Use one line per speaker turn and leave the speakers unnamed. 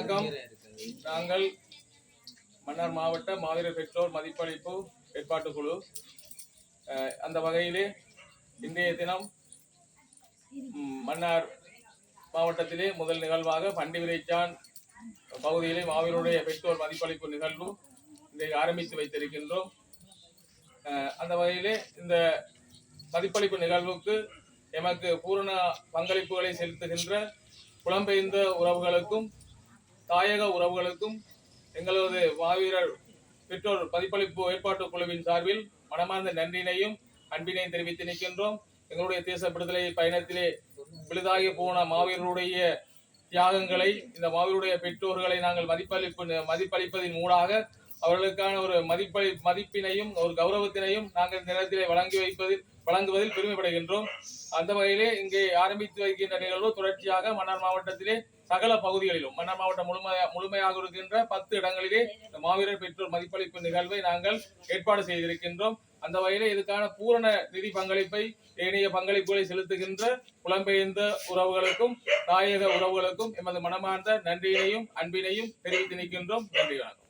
வணக்கம். நாங்கள் மன்னார் மாவட்ட மாவீரர் பெற்றோர் மதிப்பளிப்பு ஏற்பாட்டு குழு அந்த வகையிலே இன்றைய தினம் மன்னார் மாவட்டத்திலே முதல் நிகழ்வாக பண்டிவிரைச்சான் பகுதியிலே மாவீரருடைய பெற்றோர் மதிப்பளிப்பு நிகழ்வு இன்றைக்கு ஆரம்பித்து வைத்திருக்கின்றோம். அந்த வகையிலே இந்த மதிப்பளிப்பு நிகழ்வுக்கு எமக்கு பூரண பங்களிப்புகளை செலுத்துகின்ற புலம்பெயர்ந்த உறவுகளுக்கும் தாயக உறவுகளுக்கும் எங்களது மாவீரர் பெற்றோர் பதிப்பளிப்பு ஏற்பாட்டு குழுவின் சார்பில் மனமார்ந்த நன்றியினையும் அன்பினையும் தெரிவித்து நிற்கின்றோம். எங்களுடைய தேச விடுதலை பயணத்திலே விழுதாகி போன மாவீரருடைய தியாகங்களை இந்த மாவீருடைய பெற்றோர்களை நாங்கள் மதிப்பளிப்பு மதிப்பளிப்பதின் மூலமாக அவர்களுக்கான ஒரு மதிப்பளி மதிப்பினையும் ஒரு கௌரவத்தினையும் நாங்கள் இந்த நேரத்திலே வழங்கி வைப்பதில் வழங்குவதில் பெருமைப்படுகின்றோம். அந்த வகையிலே இங்கே ஆரம்பித்து வைக்கின்ற நிகழ்வு தொடர்ச்சியாக மன்னார் மாவட்டத்திலே சகல பகுதிகளிலும். மன்னர் மாவட்டம் முழுமையா முழுமையாக இருக்கின்ற பத்து இடங்களிலே இந்த மாவீரர் பெற்றோர் மதிப்பளிப்பு நிகழ்வை நாங்கள் ஏற்பாடு செய்திருக்கின்றோம். அந்த வகையிலே இதுக்கான பூரண நிதி பங்களிப்பை ஏனைய பங்களிப்புகளை செலுத்துகின்ற புலம்பெயர்ந்த உறவுகளுக்கும் தாயக உறவுகளுக்கும் எமது மனமார்ந்த நன்றியினையும் அன்பினையும் தெரிவித்து நிற்கின்றோம். நன்றி வணக்கம்.